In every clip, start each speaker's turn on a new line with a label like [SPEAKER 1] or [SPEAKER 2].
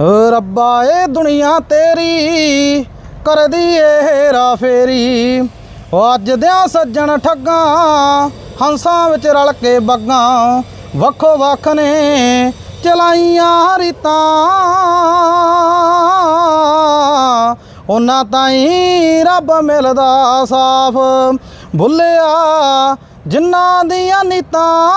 [SPEAKER 1] ਰੱਬਾ, ਇਹ ਦੁਨੀਆ ਤੇਰੀ ਕਰਦੀ ਏ ਹੇਰਾ ਫੇਰੀ ਉਹ ਅੱਜ ਦਿਆਂ ਸੱਜਣ ਠੱਗਾਂ, ਹੰਸਾਂ ਵਿੱਚ ਰਲ ਕੇ ਬੱਗਾਂ। ਵੱਖੋ ਵੱਖ ਨੇ ਚਲਾਈਆਂ ਰੀਤਾਂ। ਉਹਨਾਂ ਤਾਈ ਰੱਬ ਮਿਲਦਾ ਸਾਫ਼। ਭੁੱਲਿਆ ਜਿਨ੍ਹਾਂ ਦੀਆਂ ਨੀਤਾਂ।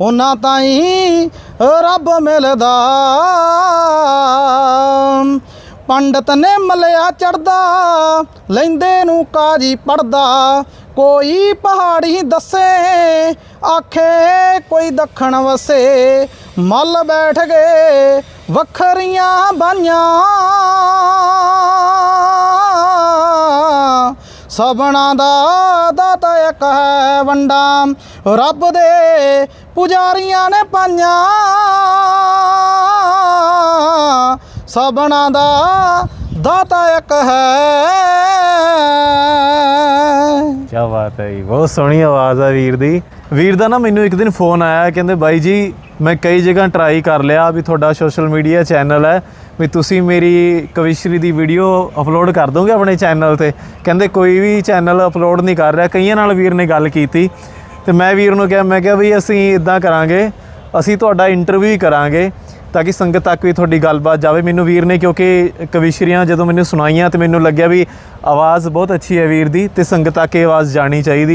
[SPEAKER 1] ਉਹਨਾਂ ਤਾਈ ਰੱਬ ਮਿਲਦਾ। ਪੰਡਤ ਨੇ ਮਲਿਆ ਚੜਦਾ ਲੈਂਦੇ ਨੂੰ ਕਾਜੀ ਪੜਦਾ ਕੋਈ ਪਹਾੜੀ ਦੱਸੇ, ਆਖੇ ਕੋਈ ਦੱਖਣ ਵਸੇ। ਮੱਲ ਬੈਠ ਗਏ, ਵੱਖਰੀਆਂ ਬਾਈਆਂ ਸਬਣਾ ਦਾ ਦਾਤਾ ਇੱਕ ਹੈ ਵੰਡਾ। ਰੱਬ ਦੇ ਪੁਜਾਰੀਆਂ ਨੇ ਪਾਈਆਂ। ਸਬਣਾ ਦਾ ਦਾਤਾ ਇੱਕ ਹੈ।
[SPEAKER 2] ਕੀ ਬਾਤ ਹੈ ਜੀ, ਬਹੁਤ ਸੋਹਣੀ ਆਵਾਜ਼ ਆ ਵੀਰ ਦੀ। ਵੀਰ ਦਾ ਨਾ ਮੈਨੂੰ ਇੱਕ ਦਿਨ ਫੋਨ ਆਇਆ, ਕਹਿੰਦੇ ਬਾਈ ਜੀ ਮੈਂ ਕਈ ਜਗ੍ਹਾ ਟਰਾਈ ਕਰ ਲਿਆ ਵੀ ਤੁਹਾਡਾ ਸੋਸ਼ਲ ਮੀਡੀਆ ਚੈਨਲ ਹੈ, ਵੀ ਤੁਸੀਂ ਮੇਰੀ ਕਵਿਸ਼ਰੀ ਦੀ ਵੀਡੀਓ ਅਪਲੋਡ ਕਰ ਦੋਗੇ ਆਪਣੇ ਚੈਨਲ ਤੇ? ਕਹਿੰਦੇ ਕੋਈ ਵੀ ਚੈਨਲ ਅਪਲੋਡ ਨਹੀਂ ਕਰ ਰਿਹਾ। ਕਈਆਂ ਨਾਲ ਵੀਰ ਨੇ ਗੱਲ ਕੀਤੀ ਤੇ ਮੈਂ ਵੀਰ ਨੂੰ ਕਿਹਾ, ਮੈਂ ਕਿਹਾ ਵੀ ਅਸੀਂ ਇਦਾਂ ਕਰਾਂਗੇ, ਅਸੀਂ ਤੁਹਾਡਾ ਇੰਟਰਵਿਊ ਕਰਾਂਗੇ ਤਾਂ ਕਿ ਸੰਗਤ ਤੱਕ ਵੀ ਤੁਹਾਡੀ ਗੱਲਬਾਤ ਜਾਵੇ। ਮੈਨੂੰ ਵੀਰ ਨੇ ਕਿਉਂਕਿ ਕਵਿਸ਼ਰੀਆਂ ਜਦੋਂ ਮੈਨੂੰ ਸੁਣਾਈਆਂ ਤੇ ਮੈਨੂੰ ਲੱਗਿਆ ਵੀ ਆਵਾਜ਼ ਬਹੁਤ ਅੱਛੀ ਹੈ ਵੀਰ ਦੀ ਤੇ ਸੰਗਤ ਤੱਕ ਇਹ ਆਵਾਜ਼ ਜਾਣੀ ਚਾਹੀਦੀ ਹੈ।